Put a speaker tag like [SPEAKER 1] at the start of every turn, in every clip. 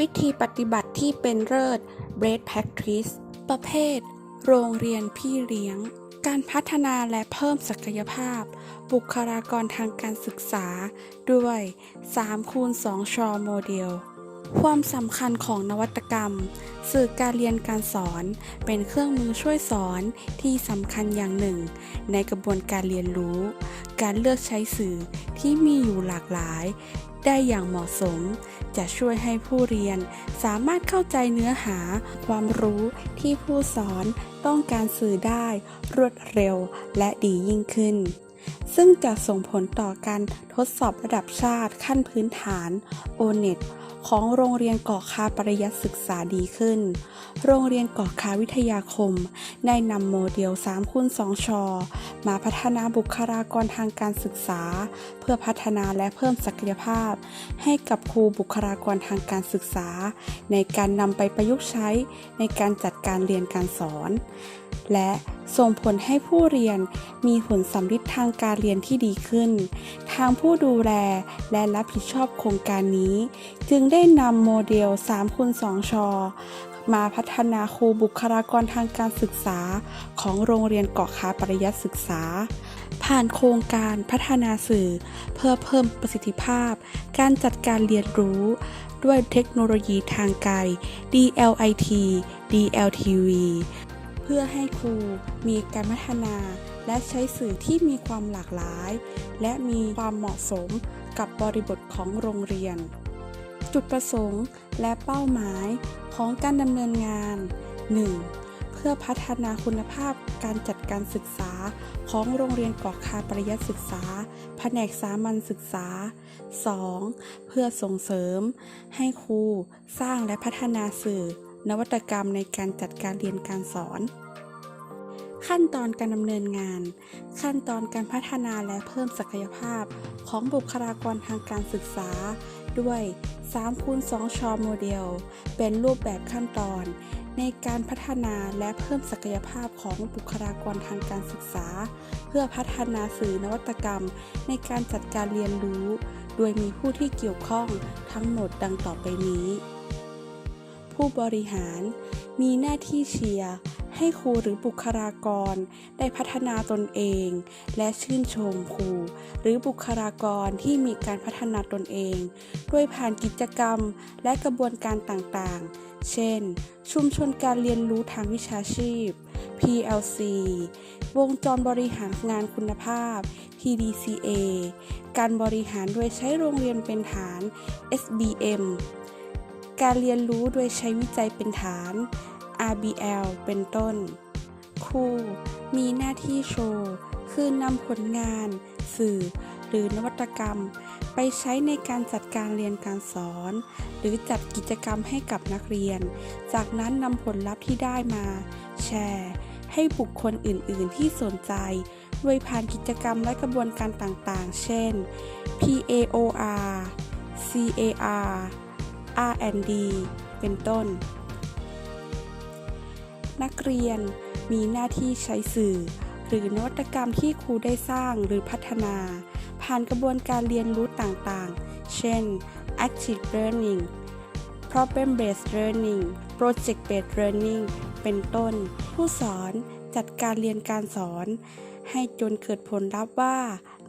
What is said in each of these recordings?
[SPEAKER 1] วิธีปฏิบัติที่เป็นเลิศ Best Practice ประเภท โรงเรียนพี่เลี้ยง การพัฒนาและเพิ่มศักยภาพ บุคลากรทางการศึกษา ด้วย3คูณ2ชอโมเดลความสำคัญของนวัตกรรม สื่อการเรียนการสอน เป็นเครื่องมือช่วยสอนที่สำคัญอย่างหนึ่ง ในกระบวนการเรียนรู้ การเลือกใช้สื่อที่มีอยู่หลากหลาย ได้อย่างเหมาะสม จะช่วยให้ผู้เรียนสามารถเข้าใจเนื้อหา ความรู้ที่ผู้สอนต้องการสื่อได้รวดเร็วและดียิ่งขึ้น ซึ่งจะส่งผลต่อการทดสอบระดับชาติขั้นพื้นฐาน O-NET ของโรงเรียนเกาะคาปริยัติศึกษาดีขึ้น โรงเรียนเกาะคาวิทยาคม ได้นำโมเดล3คูณ2ชอ มาพัฒนาบุคลากรทางการศึกษา พื่อพัฒนาและเพิ่มศักยภาพ ให้กับครูบุคลากรทางการศึกษา ในการนำไปประยุกต์ใช้ในการจัดการเรียนการสอน และส่งผลให้ผู้เรียนมีผลสำลิดทางการเรียนที่ดีขึ้น ทางผู้ดูแลและรับผิดชอบโครงการนี้ จึงได้นำโมเดล3คูณ2ชอ มาพัฒนาครูบุคลากรทางการศึกษา ของโรงเรียนเกาะคาปริยัติศึกษา ผ่านโครงการพัฒนาสื่อ เพื่อเพิ่มประสิทธิภาพ การจัดการเรียนรู้ ด้วยเทคโนโลยีทางไกล DLIT DLTV เพื่อให้ครูมีการพัฒนาและใช้สื่อที่มีความหลากหลาย และมีความเหมาะสมกับบริบทของโรงเรียน จุดประสงค์และเป้าหมายของการดำเนินงาน 1. เพื่อพัฒนาคุณภาพการจัดการศึกษาของโรงเรียนเกาะคาปริยัติศึกษา แผนกสามัญศึกษา 2. เพื่อส่งเสริม ให้ครูสร้างและพัฒนาสื่อ นวัตกรรมในการจัดการเรียนการสอนขั้นตอนการดำเนินงาน ขั้นตอนการพัฒนาและเพิ่มศักยภาพของบุคลากรทางการศึกษา ด้วย3คูณ2ชอโมเดล เป็นรูปแบบขั้นตอน ในการพัฒนาและเพิ่มศักยภาพของบุคลากรทางการศึกษา เพื่อพัฒนาสื่อนวัตกรรม ในการจัดการเรียนรู้ โดยมีผู้ที่เกี่ยวข้องทั้งหมดดังต่อไปนี้ ผู้บริหารมีหน้าที่เชียร์ ให้ครูหรือบุคลากรได้พัฒนาตนเอง และชื่นชมครู หรือบุคลากรที่มีการพัฒนาตนเอง ด้วยผ่านกิจกรรมและกระบวนการต่างๆ เช่น ชุมชนการเรียนรู้ทางวิชาชีพ PLC วงจรบริหารงานคุณภาพ PDCA การบริหารโดยใช้โรงเรียนเป็นฐาน SBM การเรียนรู้โดยใช้วิจัยเป็นฐาน RBL เป็นต้น ครูมีหน้าที่โชว์ คือนำผลงาน สื่อ หรือนวัตกรรม ไปใช้ในการจัดการเรียนการสอน หรือจัดกิจกรรมให้กับนักเรียน จากนั้นนำผลลัพธ์ที่ได้มา แชร์ ให้บุคคลอื่น ๆ ที่สนใจโดยผ่านกิจกรรมและกระบวนการต่างๆ เช่น PAOR CAR R&D เป็นต้น นักเรียน มีหน้าที่ใช้สื่อ หรือนวัตกรรมที่ครูได้สร้างหรือพัฒนา ผ่านกระบวนการเรียนรู้ต่างๆ เช่น active learning problem based learning project based learning เป็นต้น ผู้สอนจัดการเรียนการสอน ให้จนเกิดผลลัพธ์ว่า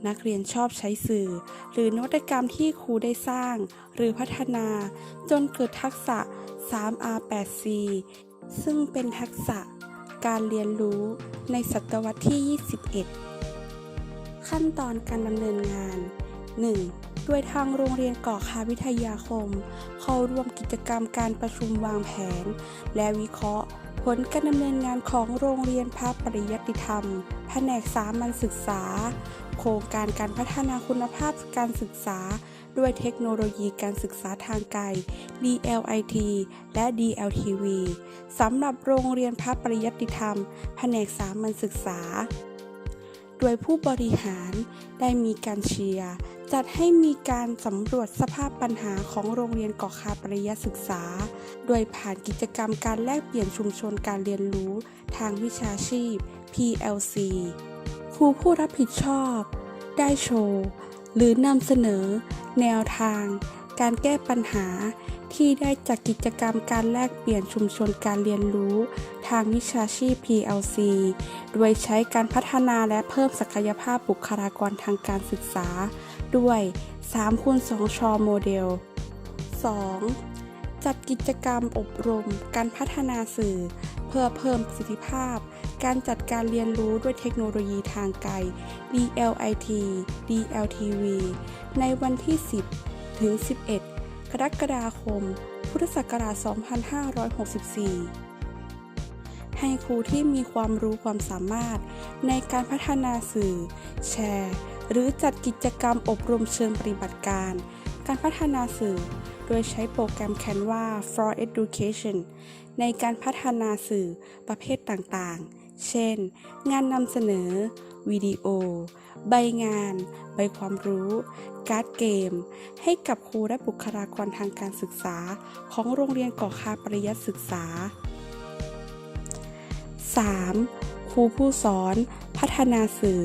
[SPEAKER 1] นักเรียนชอบใช้สื่อ หรือนวัตกรรมที่ครูได้สร้าง หรือพัฒนา จนเกิดทักษะ 3R8C ซึ่งเป็นทักษะการเรียนรู้ในศตวรรษที่ 21 ขั้นตอนการดำเนินงาน 1. ด้วยทางโรงเรียนเกาะคาวิทยาคม เข้าร่วมกิจกรรมการประชุมวางแผน และวิเคราะห์ ผลการดำเนินงานของโรงเรียนพระปริยัติธรรม แผนกสามัญศึกษา โครงการการพัฒนาคุณภาพการศึกษา ด้วยเทคโนโลยีการศึกษาทางไกล DLIT และ DLTV สำหรับโรงเรียนพระปริยัติธรรม แผนกสามัญศึกษา โดยผู้บริหารได้มีการเชียร์จัดให้มีการสำรวจสภาพปัญหาของโรงเรียนเกาะคาปริยศึกษา โดยผ่านกิจกรรมการแลกเปลี่ยนชุมชนการเรียนรู้ทางวิชาชีพ PLC ครูผู้รับผิดชอบ ได้โชว์ หรือนำเสนอ แนวทาง การแก้ปัญหาที่ได้จัดกิจกรรมการแลกเปลี่ยนชุมชนการเรียนรู้ ทางวิชาชีพ PLC โดยใช้การพัฒนาและเพิ่มศักยภาพบุคลากรทางการศึกษา ด้วย 3คูณ2ชอโมเดล 2. จัดกิจกรรมอบรม การพัฒนาสื่อ เพื่อเพิ่มประสิทธิภาพ การจัดการเรียนรู้ด้วยเทคโนโลยีทางไกล DLIT DLTV ในวันที่ 10 ถึง 11 กรกฎาคม พุทธศักราช 2564 ให้ครูที่มีความรู้ความสามารถ ในการพัฒนาสื่อ แชร์ หรือจัดกิจกรรมอบรมเชิงปฏิบัติการ การพัฒนาสื่อ โดยใช้โปรแกรม Canva for Education ในการพัฒนาสื่อประเภทต่างๆ เช่น งานนำเสนอ วิดีโอ ใบงาน ใบความรู้ การ์ดเกม ให้กับครูและบุคลากรทางการศึกษา ของโรงเรียนก่อคาปริยัติศึกษา 3. ครูผู้สอน พัฒนาสื่อ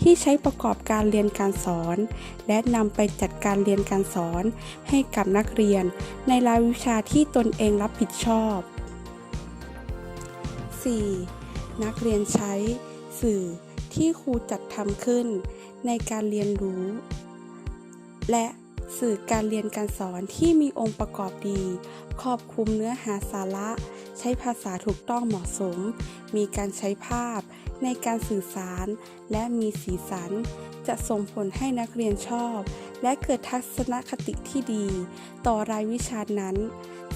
[SPEAKER 1] ที่ใช้ประกอบการเรียนการสอน และนำไปจัดการเรียนการสอน ให้กับนักเรียน ในรายวิชาที่ตนเองรับผิดชอบ 4. นักเรียนใช้สื่อที่ครูจัดทำขึ้นในการเรียนรู้ และ สื่อการเรียนการสอนที่มีองค์ประกอบดี ครอบคลุมเนื้อหาสาระ ใช้ภาษาถูกต้องเหมาะสม มีการใช้ภาพ ในการสื่อสาร และมีสีสัน จะส่งผลให้นักเรียนชอบ และเกิดทัศนคติที่ดี ต่อรายวิชานั้น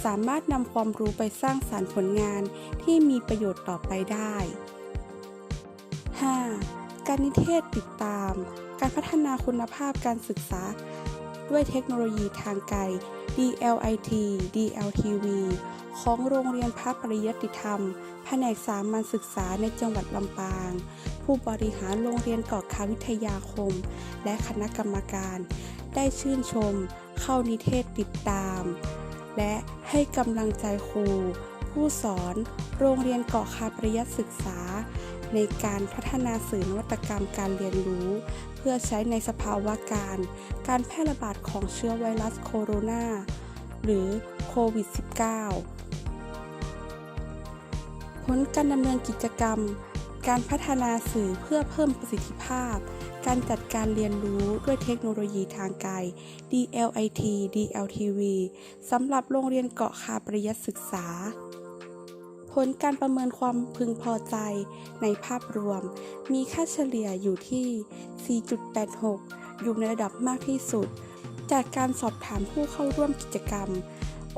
[SPEAKER 1] สามารถนำความรู้ไปสร้างสารรค์ผลงานที่มีประโยชน์ต่อไปได้ 5. การนิเทศติดตาม การพัฒนาคุณภาพการศึกษา ด้วยเทคโนโลยีทางไกล DLIT DLTV ของโรงเรียนพระปริยติธรรม แผนกสามัญศึกษาในจังหวัดลำปาง ผู้บริหารโรงเรียนเกาะคาวิทยาคม และคณะกรรมการ ได้ชื่นชม เข้านิเทศติดตาม และให้กำลังใจครู ผู้สอน โรงเรียนเกาะคาปริยศึกษา ในการพัฒนาสื่อนวัตกรรมการเรียนรู้ เพื่อใช้ในสภาวะการ การแพร่ระบาดของเชื้อไวรัสโคโรนาหรือโควิด -19 ผลการดำเนินกิจกรรม การพัฒนาสื่อเพื่อเพิ่มประสิทธิภาพ การจัดการเรียนรู้ด้วยเทคโนโลยีทางไกล DLIT DLTV สำหรับโรงเรียนเกาะคาปริยศึกษา ผลการประเมินความพึงพอใจในภาพรวม มีค่าเฉลี่ยอยู่ที่ 4.86 อยู่ในระดับมากที่สุด จากการสอบถามผู้เข้าร่วมกิจกรรม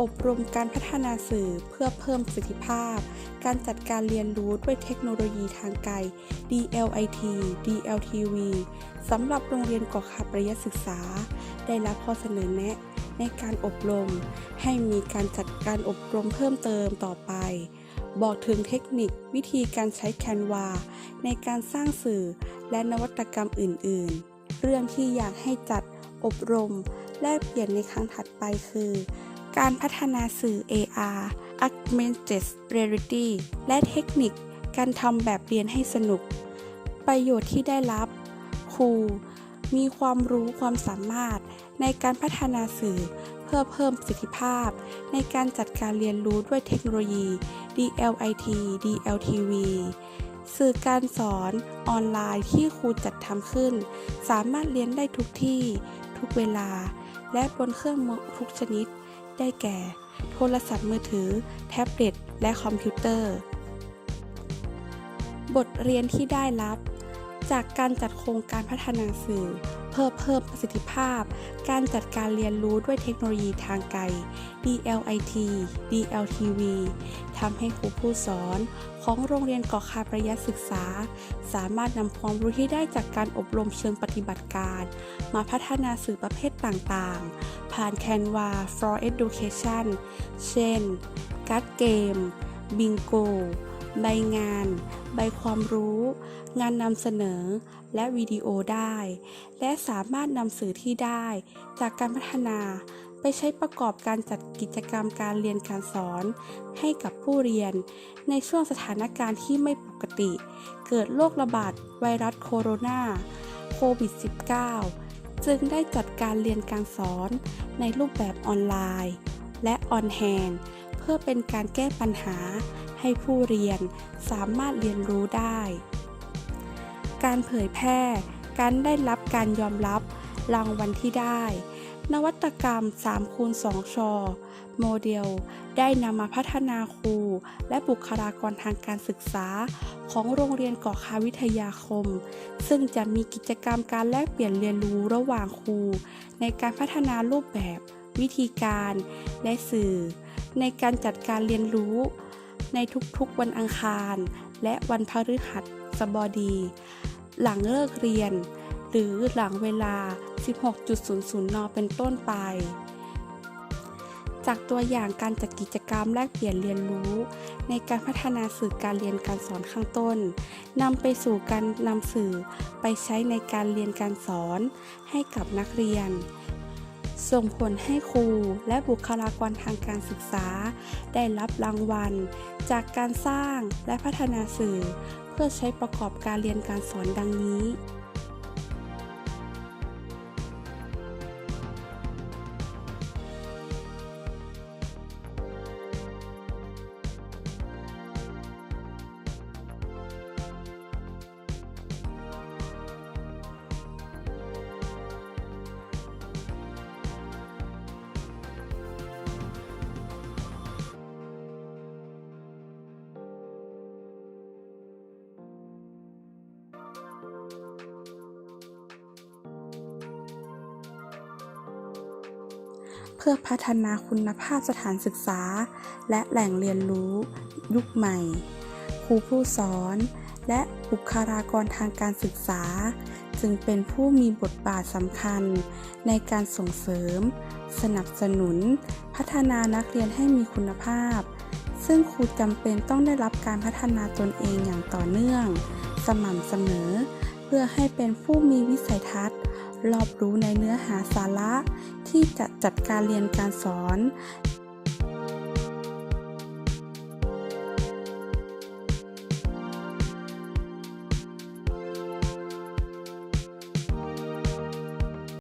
[SPEAKER 1] อบรมการพัฒนาสื่อเพื่อเพิ่มประสิทธิภาพ การจัดการเรียนรู้ด้วยเทคโนโลยีทางไกล DLIT DLTV สำหรับโรงเรียนก่อคาปริยศึกษา ได้รับข้อเสนอแนะในการอบรม ให้มีการจัดการอบรมเพิ่มเติมต่อไป บอกถึงเทคนิควิธีการใช้แคนวาในการสร้างสื่อและนวัตกรรมอื่น ๆ เรื่องที่อยากให้จัดอบรม แลกเปลี่ยนในครั้งถัดไปคือ การพัฒนาสื่อ AR Augmented Reality และเทคนิคการทำแบบเรียนให้สนุก ประโยชน์ที่ได้รับ ครู มีความรู้ความสามารถในการพัฒนาสื่อ เพื่อเพิ่มประสิทธิภาพ ในการจัดการเรียนรู้ด้วยเทคโนโลยี DLIT DLTV สื่อการสอนออนไลน์ที่ครูจัดทำขึ้น สามารถเรียนได้ทุกที่ ทุกเวลา และบนเครื่องมือทุกชนิด ได้แก่ โทรศัพท์มือถือ แท็บเล็ต และคอมพิวเตอร์ บทเรียนที่ได้รับ จากการจัดโครงการพัฒนาสื่อ พื่อเพิ่มประสิทธิภาพ การจัดการเรียนรู้ด้วยเทคโนโลยีทางไกล DLIT DLTV ทำให้ครูผู้สอนของโรงเรียนกาะคาปริยศึกษา สามารถนำความรู้ที่ได้จากการอบรมเชิงปฏิบัติการ มาพัฒนาสื่อประเภทต่างๆ ผ่าน Canva for Education เช่น การ์ดเกม บิงโก ใบงาน ใบความรู้ งานนำเสนอ และวิดีโอได้ และสามารถนำสื่อที่ได้ จากการพัฒนาไปใช้ประกอบการจัดกิจกรรมการเรียนการสอน ให้กับผู้เรียน ในช่วงสถานการณ์ที่ไม่ปกติ เกิดโรคระบาดไวรัสโคโรนาโควิด -19 จึงได้จัดการเรียนการสอนในรูปแบบออนไลน์ และออนแฮนเพื่อเป็นการแก้ปัญหา ให้ผู้เรียนสามารถเรียนรู้ได้ การเผยแพร่ การได้รับการยอมรับรางวัลที่ได้ นวัตกรรม3คูณ2ชอโมเดล ได้นำมาพัฒนาครู และบุคลากรทางการศึกษา ของโรงเรียนเกาะคาวิทยาคม ซึ่งจะมีกิจกรรมการแลกเปลี่ยนเรียนรู้ระหว่างครู ในการพัฒนารูปแบบ วิธีการ และสื่อ ในการจัดการเรียนรู้ ในทุกๆวันอังคาร และวันพฤหัสบดี หลังเลิกเรียน หรือหลังเวลา 16.00 น เป็นต้นไป จากตัวอย่างการจัดกิจกรรมแลกเปลี่ยนเรียนรู้ ในการพัฒนาสื่อการเรียนการสอนข้างต้นนำไปสู่การนำสื่อไปใช้ในการเรียนการสอนให้กับนักเรียน ส่งผลให้ครูและบุคลากรทางการศึกษา ได้รับรางวัล จากการสร้างและพัฒนาสื่อ เพื่อใช้ประกอบการเรียนการสอนดังนี้ เพื่อพัฒนาคุณภาพสถานศึกษา และแหล่งเรียนรู้ยุคใหม่ ครูผู้สอน และบุคลากรทางการศึกษา จึงเป็นผู้มีบทบาทสำคัญ ในการส่งเสริม สนับสนุน พัฒนานักเรียนให้มีคุณภาพ ซึ่งครูจำเป็นต้องได้รับการพัฒนาตนเองอย่างต่อเนื่อง สม่ำเสมอ เพื่อให้เป็นผู้มีวิสัยทัศน์รอบรู้ในเนื้อหาสาระ ที่จะจัดการเรียนการสอน